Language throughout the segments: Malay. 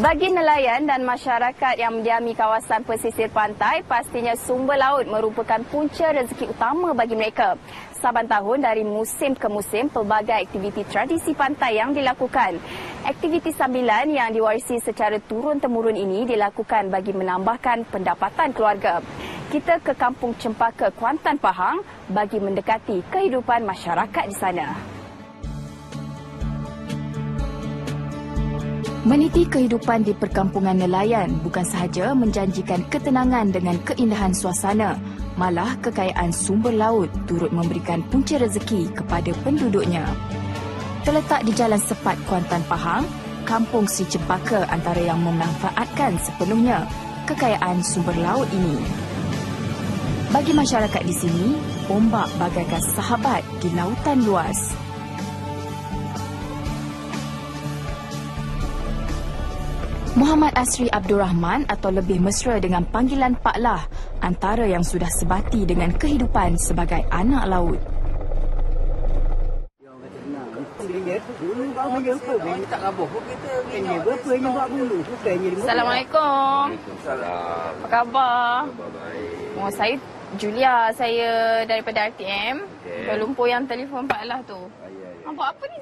Bagi nelayan dan masyarakat yang mendiami kawasan pesisir pantai, pastinya sumber laut merupakan punca rezeki utama bagi mereka. Saban tahun dari musim ke musim, pelbagai aktiviti tradisi pantai yang dilakukan. Aktiviti sambilan yang diwarisi secara turun-temurun ini dilakukan bagi menambahkan pendapatan keluarga. Kita ke Kampung Cempaka, Kuantan Pahang bagi mendekati kehidupan masyarakat di sana. Meniti kehidupan di perkampungan nelayan bukan sahaja menjanjikan ketenangan dengan keindahan suasana, malah kekayaan sumber laut turut memberikan punca rezeki kepada penduduknya. Terletak di Jalan Sepat Kuantan Pahang, Kampung Sri Cempaka antara yang memanfaatkan sepenuhnya kekayaan sumber laut ini. Bagi masyarakat di sini, ombak bagaikan sahabat di lautan luas. Muhammad Asri Abdul Rahman atau lebih mesra dengan panggilan Pak Lah antara yang sudah sebati dengan kehidupan sebagai anak laut. Assalamualaikum. Salam. Apa khabar? Baik. Oh, saya Julia, saya daripada RTM. Kuala Lumpur yang telefon Pak Lah tu.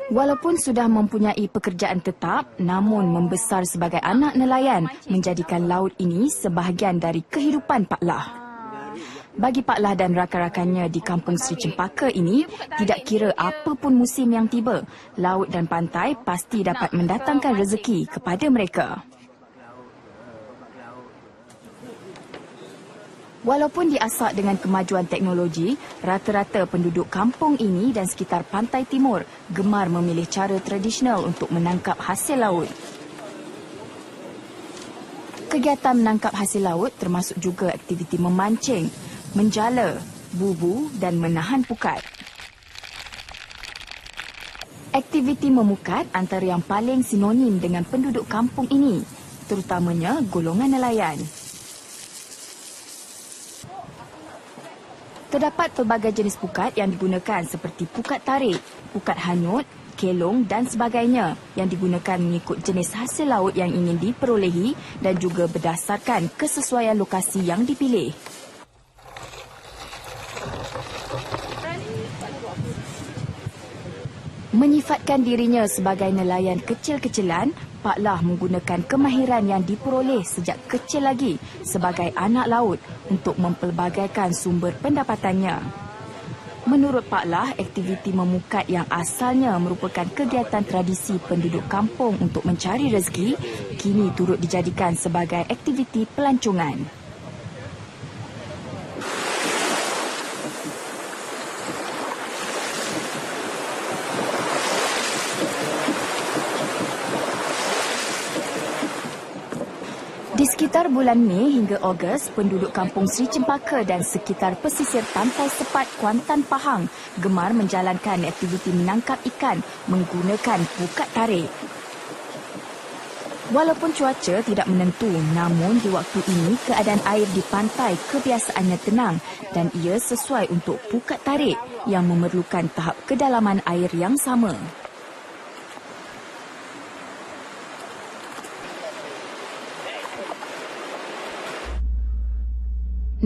Walaupun sudah mempunyai pekerjaan tetap, namun membesar sebagai anak nelayan menjadikan laut ini sebahagian dari kehidupan Pak Lah. Bagi Pak Lah dan rakan-rakannya di Kampung Sri Cempaka ini, tidak kira apa pun musim yang tiba, laut dan pantai pasti dapat mendatangkan rezeki kepada mereka. Walaupun diasak dengan kemajuan teknologi, rata-rata penduduk kampung ini dan sekitar pantai timur gemar memilih cara tradisional untuk menangkap hasil laut. Kegiatan menangkap hasil laut termasuk juga aktiviti memancing, menjala, bubu dan menahan pukat. Aktiviti memukat antara yang paling sinonim dengan penduduk kampung ini, terutamanya golongan nelayan. Terdapat pelbagai jenis pukat yang digunakan seperti pukat tarik, pukat hanyut, kelong dan sebagainya yang digunakan mengikut jenis hasil laut yang ingin diperolehi dan juga berdasarkan kesesuaian lokasi yang dipilih. Menyifatkan dirinya sebagai nelayan kecil-kecilan, Pak Lah menggunakan kemahiran yang diperoleh sejak kecil lagi sebagai anak laut untuk mempelbagaikan sumber pendapatannya. Menurut Pak Lah, aktiviti memukat yang asalnya merupakan kegiatan tradisi penduduk kampung untuk mencari rezeki, kini turut dijadikan sebagai aktiviti pelancongan. Di sekitar bulan Mei hingga Ogos, penduduk kampung Sri Cempaka dan sekitar pesisir pantai sepat Kuantan Pahang gemar menjalankan aktiviti menangkap ikan menggunakan pukat tarik. Walaupun cuaca tidak menentu, namun di waktu ini keadaan air di pantai kebiasaannya tenang dan ia sesuai untuk pukat tarik yang memerlukan tahap kedalaman air yang sama.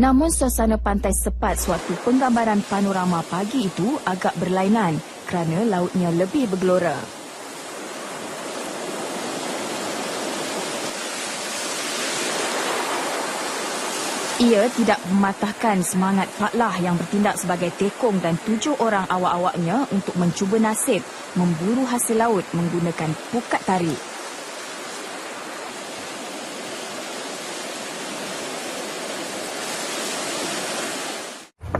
Namun suasana pantai sepat sewaktu penggambaran panorama pagi itu agak berlainan kerana lautnya lebih bergelora. Ia tidak mematahkan semangat Pak Lah yang bertindak sebagai tekong dan tujuh orang awak-awaknya untuk mencuba nasib memburu hasil laut menggunakan pukat tarik.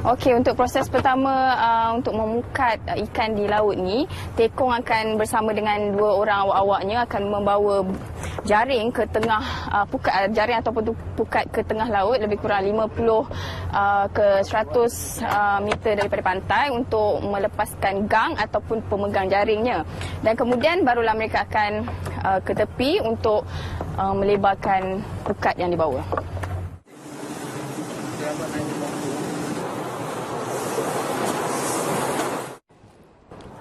Okey, untuk proses pertama uh, untuk memukat uh, ikan di laut ni, tekong akan bersama dengan dua orang awak-awaknya akan membawa jaring ke tengah uh, pukat uh, jaring ataupun pukat ke tengah laut lebih kurang 50 uh, ke 100 uh, meter daripada pantai untuk melepaskan gang ataupun pemegang jaringnya. Dan kemudian barulah mereka akan uh, ke tepi untuk uh, melebarkan pukat yang dibawa.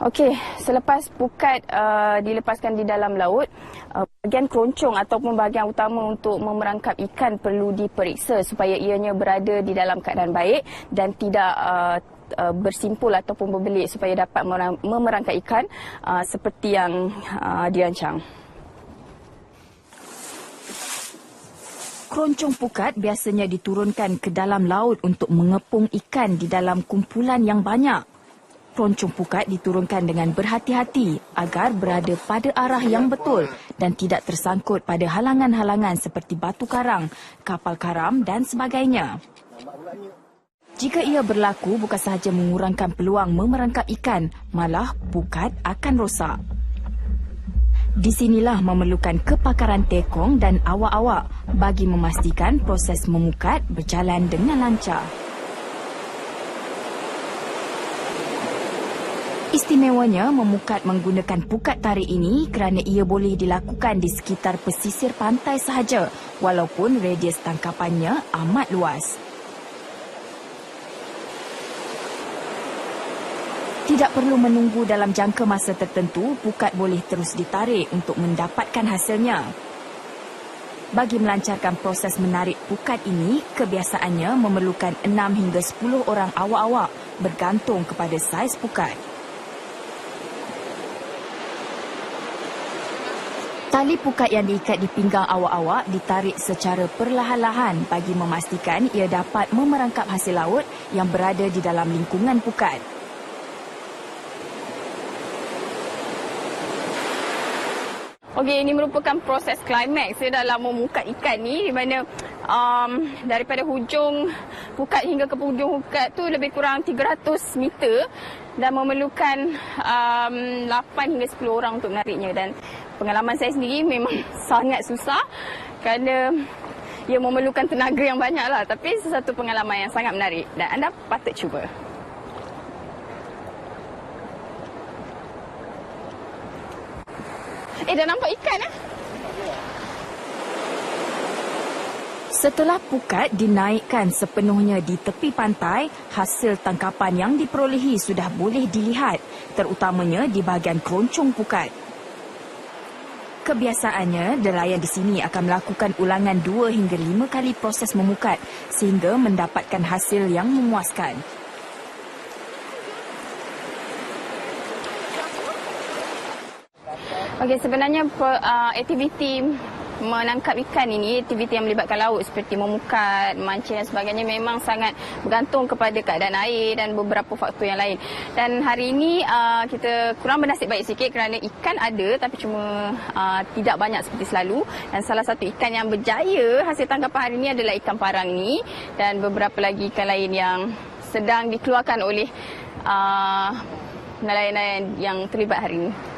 Okey, selepas pukat uh, dilepaskan di dalam laut, uh, bahagian keroncong ataupun bahagian utama untuk memerangkap ikan perlu diperiksa supaya ianya berada di dalam keadaan baik dan tidak uh, uh, bersimpul ataupun berbelik supaya dapat memerangkap ikan uh, seperti yang uh, dirancang. Keroncong pukat biasanya diturunkan ke dalam laut untuk mengepung ikan di dalam kumpulan yang banyak. Keroncong pukat diturunkan dengan berhati-hati agar berada pada arah yang betul dan tidak tersangkut pada halangan-halangan seperti batu karang, kapal karam dan sebagainya. Jika ia berlaku bukan sahaja mengurangkan peluang memerangkap ikan, malah pukat akan rosak. Di sinilah memerlukan kepakaran tekong dan awak-awak bagi memastikan proses memukat berjalan dengan lancar. Istimewanya memukat menggunakan pukat tarik ini kerana ia boleh dilakukan di sekitar pesisir pantai sahaja walaupun radius tangkapannya amat luas. Tidak perlu menunggu dalam jangka masa tertentu, pukat boleh terus ditarik untuk mendapatkan hasilnya. Bagi melancarkan proses menarik pukat ini, kebiasaannya memerlukan 6 hingga 10 orang awak-awak bergantung kepada saiz pukat. Tali pukat yang diikat di pinggang awak-awak ditarik secara perlahan-lahan bagi memastikan ia dapat memerangkap hasil laut yang berada di dalam lingkungan pukat. Okey, ini merupakan proses klimaks ya, dalam memukat ikan ni di mana um, daripada hujung pukat hingga ke hujung pukat tu lebih kurang 300 meter dan memerlukan um, 8 hingga 10 orang untuk menariknya. Dan pengalaman saya sendiri memang sangat susah kerana ia memerlukan tenaga yang banyak lah tapi sesuatu pengalaman yang sangat menarik dan anda patut cuba. Eh, dah nampak ikan eh? Setelah pukat dinaikkan sepenuhnya di tepi pantai, hasil tangkapan yang diperolehi sudah boleh dilihat, terutamanya di bahagian keroncong pukat. Kebiasaannya, nelayan di sini akan melakukan ulangan dua hingga lima kali proses memukat sehingga mendapatkan hasil yang memuaskan. Okey, sebenarnya uh, aktiviti menangkap ikan ini, aktiviti yang melibatkan laut seperti memukat, mancing dan sebagainya memang sangat bergantung kepada keadaan air dan beberapa faktor yang lain. Dan hari ini uh, kita kurang bernasib baik sikit kerana ikan ada tapi cuma uh, tidak banyak seperti selalu. Dan salah satu ikan yang berjaya hasil tangkapan hari ini adalah ikan parang ini dan beberapa lagi ikan lain yang sedang dikeluarkan oleh uh, nelayan-nelayan yang terlibat hari ini.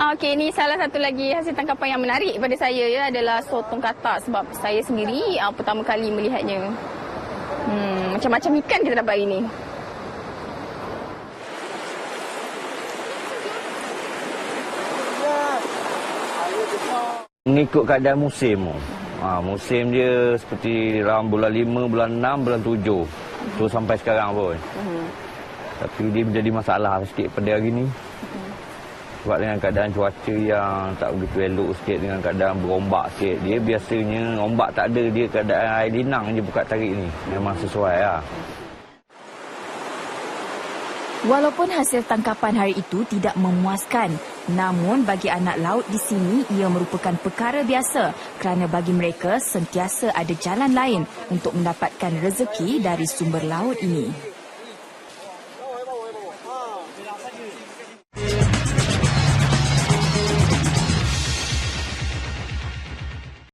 Ah, Okey, ini salah satu lagi hasil tangkapan yang menarik pada saya ya adalah sotong katak sebab saya sendiri uh, pertama kali melihatnya. Hmm, macam-macam ikan kita dapat hari ini. Mengikut keadaan musim. Ha, musim dia seperti dalam bulan 5, bulan 6, bulan 7. Tu sampai sekarang pun. Uh-huh. Tapi dia menjadi masalah sikit pada hari ni. Sebab dengan keadaan cuaca yang tak begitu elok sikit dengan keadaan berombak sikit. Dia biasanya ombak tak ada, dia keadaan air linang je buka tarik ni. Memang sesuai lah. Walaupun hasil tangkapan hari itu tidak memuaskan, namun bagi anak laut di sini ia merupakan perkara biasa kerana bagi mereka sentiasa ada jalan lain untuk mendapatkan rezeki dari sumber laut ini.